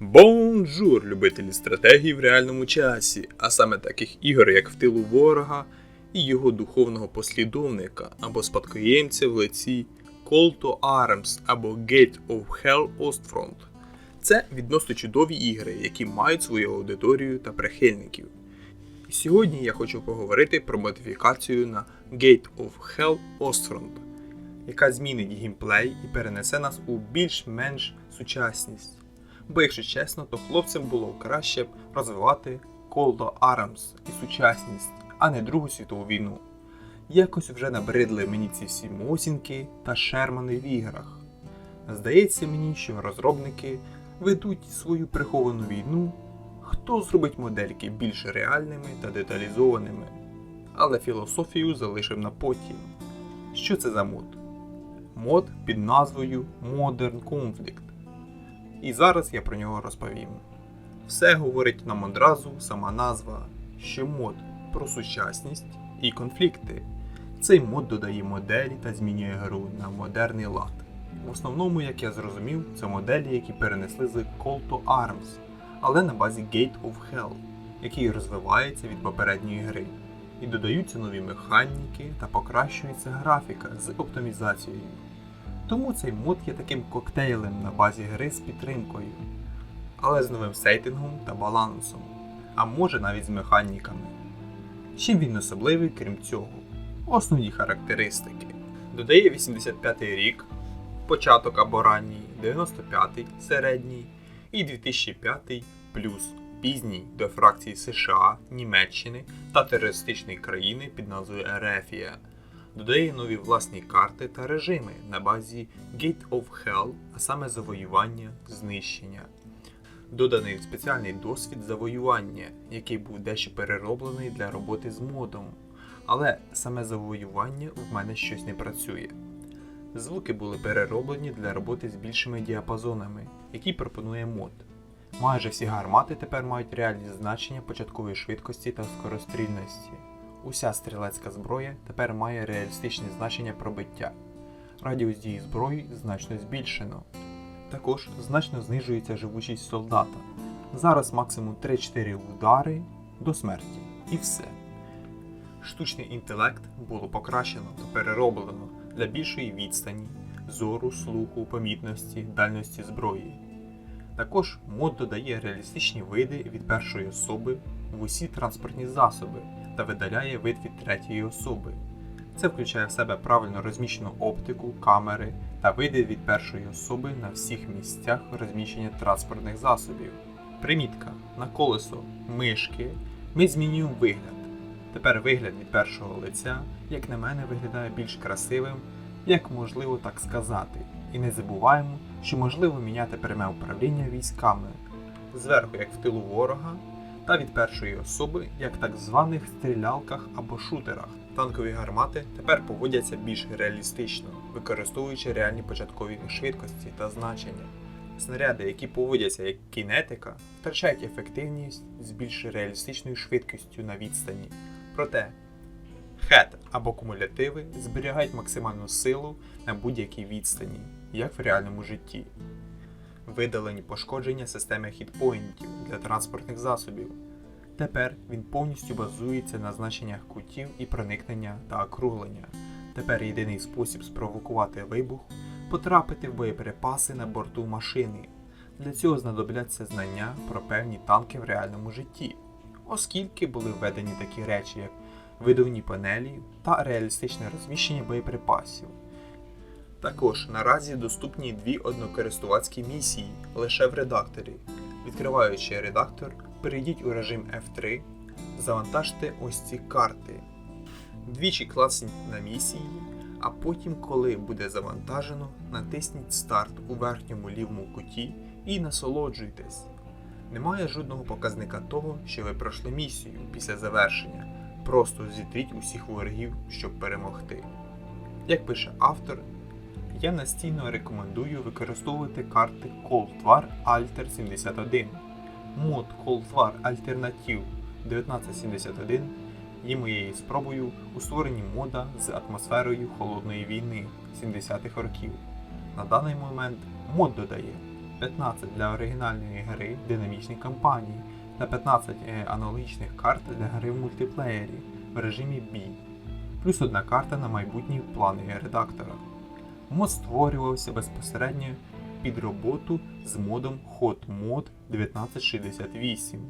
Бонжур, любителі стратегій в реальному часі, а саме таких ігор, як в тилу ворога і його духовного послідовника або спадкоємця в лиці Call to Arms або Gate of Hell Ostfront. Це відносно чудові ігри, які мають свою аудиторію та прихильників. І сьогодні я хочу поговорити про модифікацію на Gate of Hell Ostfront, яка змінить геймплей і перенесе нас у більш-менш сучасність. Бо, якщо чесно, то хлопцям було краще б розвивати Call to і сучасність, а не Другу світову війну. Якось вже набридли мені ці всі мосінки та шермани в іграх. Здається мені, що розробники ведуть свою приховану війну, хто зробить модельки більш реальними та деталізованими. Але філософію залишив на потім. Що це за мод? Мод під назвою Modern Conflict. І зараз я про нього розповім. Все говорить нам одразу сама назва, що мод про сучасність і конфлікти. Цей мод додає моделі та змінює гру на модерний лад. В основному, як я зрозумів, це моделі, які перенесли з Call to Arms, але на базі Gate of Hell, який розвивається від попередньої гри. І додаються нові механіки та покращується графіка з оптимізацією. Тому цей мод є таким коктейлем на базі гри з підтримкою, але з новим сейтингом та балансом, а може навіть з механіками. Чим він особливий, крім цього? Основні характеристики. Додає 85 рік, початок або ранній, 95-й середній і 2005 плюс пізній до фракції США, Німеччини та терористичної країни під назвою Ерефія додає нові власні карти та режими на базі Gate of Hell, а саме завоювання, знищення. Доданий спеціальний досвід завоювання, який був дещо перероблений для роботи з модом. Але саме завоювання в мене щось не працює. Звуки були перероблені для роботи з більшими діапазонами, які пропонує мод. Майже всі гармати тепер мають реальні значення початкової швидкості та скорострільності. Уся стрілецька зброя тепер має реалістичне значення пробиття. Радіус дії зброї значно збільшено. Також значно знижується живучість солдата. Зараз максимум 3-4 удари до смерті. І все. Штучний інтелект було покращено та перероблено для більшої відстані, зору, слуху, помітності, дальності зброї. Також мод додає реалістичні види від першої особи в усі транспортні засоби та видаляє вид від третьої особи. Це включає в себе правильно розміщену оптику, камери та види від першої особи на всіх місцях розміщення транспортних засобів. Примітка на колесо мишки ми змінюємо вигляд. Тепер вигляд від першого лиця, як на мене, виглядає більш красивим, як можливо так сказати. І не забуваємо, що можливо міняти пряме управління військами зверху, як в тилу ворога, та від першої особи, як так званих стрілялках або шутерах. Танкові гармати тепер поводяться більш реалістично, використовуючи реальні початкові швидкості та значення. Снаряди, які поводяться як кінетика, втрачають ефективність з більш реалістичною швидкістю на відстані. Проте хет або кумулятиви зберігають максимальну силу на будь-якій відстані, як в реальному житті. Видалені пошкодження системи хітпоінтів для транспортних засобів. Тепер він повністю базується на значеннях кутів і проникнення та округлення. Тепер єдиний спосіб спровокувати вибух потрапити в боєприпаси на борту машини. Для цього знадобляться знання про певні танки в реальному житті, оскільки були введені такі речі, як видовні панелі та реалістичне розміщення боєприпасів. Також наразі доступні дві однокористувацькі місії лише в редакторі. Відкриваючи редактор, перейдіть у режим F3, завантажте ось ці карти. Двічі класніть на місії, а потім, коли буде завантажено, натисніть Старт у верхньому лівому куті і насолоджуйтесь. Немає жодного показника того, що ви пройшли місію після завершення. Просто зітріть усіх ворогів, щоб перемогти. Як пише автор, я настійно рекомендую використовувати карти Cold War Alter 71. Мод Cold War Alternative 1971 є моєю спробою у створенні мода з атмосферою холодної війни 70-х років. На даний момент мод додає 15 для оригінальної гри динамічної кампанії та 15 е, аналогічних карт для гри в мультиплеєрі в режимі бій, плюс одна карта на майбутні плани редактора. Мод створювався безпосередньо під роботу з модом HotMod 1968.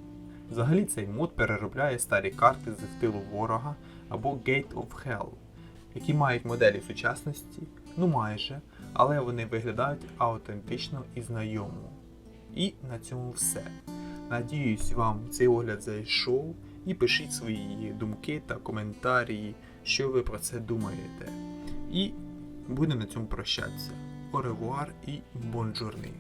Взагалі цей мод переробляє старі карти з тилу ворога або Gate of Hell, які мають моделі сучасності, ну майже, але вони виглядають аутентично і знайомо. І на цьому все. Надіюсь, вам цей огляд зайшов і пишіть свої думки та коментарі, що ви про це думаєте. І будемо на цьому прощатися. Оревуар і бонжурни.